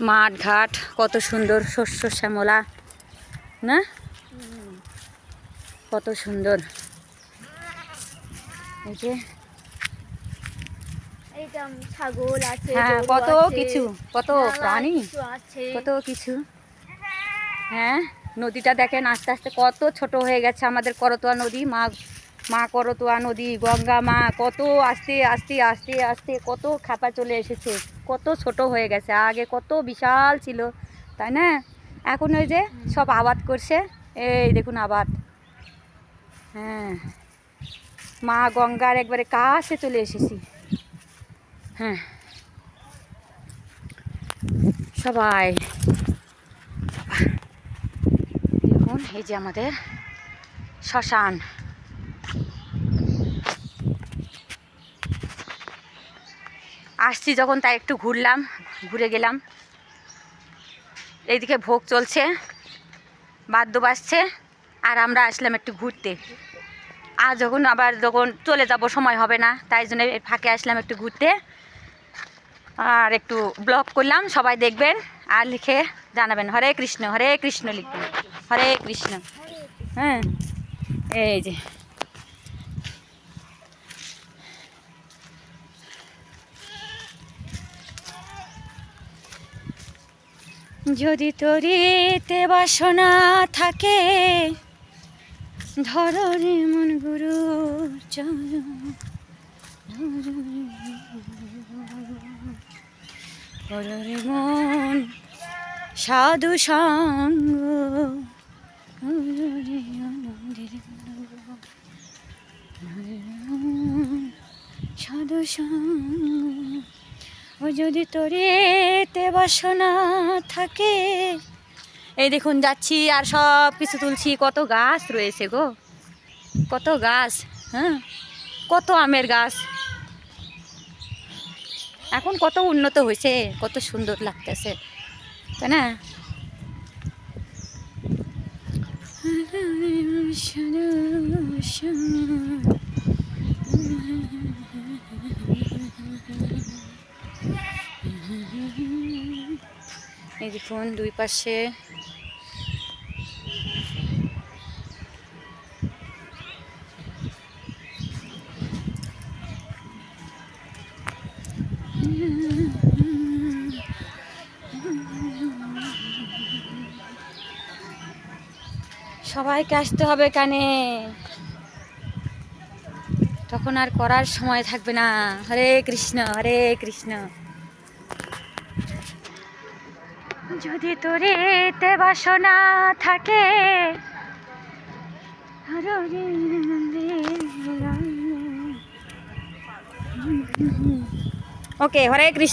মাঠ ঘাট কত সুন্দর শস্য শ্যামলা না? কত সুন্দর। এই যে। ছাগল আছে হ্যাঁ কত কিছু কত প্রাণী কত কিছু। হ্যাঁ নদীটা দেখেন আস্তে আস্তে কত ছোট হয়ে গেছে আমাদের করতোয়া নদী মা মা করতোয়া নদী গঙ্গা মা কত আস্তে আস্তে আস্তে আস্তে কত খাপা চলে এসেছে কত ছোট হয়ে গেছে আগে কত বিশাল ছিল তাই না? এখন ওই যে সব আবাদ করছে এই দেখুন আবাদ। হ্যাঁ। মা গঙ্গার একবারে কাছে চলে এসেছি। হ্যাঁ। সবাই। দেখুন এই যে আমাদের শ্মশান। আসছি যখন তাই একটু ঘুরলাম, ঘুরে গেলাম। এইদিকে ভোগ চলছে, বাদ্য বাজছে, আর আমরা আসলাম একটু ঘুরতে। আর যখন আবার যখন চলে যাব, সময় হবে না, তাই জন্য ফাঁকে আসলাম একটু ঘুরতে। আর একটু ব্লগ করলাম, সবাই দেখবেন আর লিখে জানাবেন, হরে কৃষ্ণ হরে কৃষ্ণ লিখবেন, হরে কৃষ্ণ। হ্যাঁ এই যে। যদি তরিতে বাসনা থাকে ধরো মন গুরু চরণ রে মন সাধু সঙ্গ সাধু সঙ্গ। ও যদি তোরেতে বাসনা থাকে। এই দেখুন, যাচ্ছি আর সব কিছু তুলছি। কত গাছ রয়েছে গো। কত গাছ হ্যাঁ? কত আমের গাছ। এখন কত উন্নত হয়েছে, কত সুন্দর লাগতেছে, তাই না? এই দেখুন দুই পাশে। সবাইকে আসতে হবে কানে। তখন আর করার সময় থাকবে না। হরে কৃষ্ণ হরে কৃষ্ণ। যদি তোরেতে বাসনা থাকে ওকে হরে কৃষ্ণ।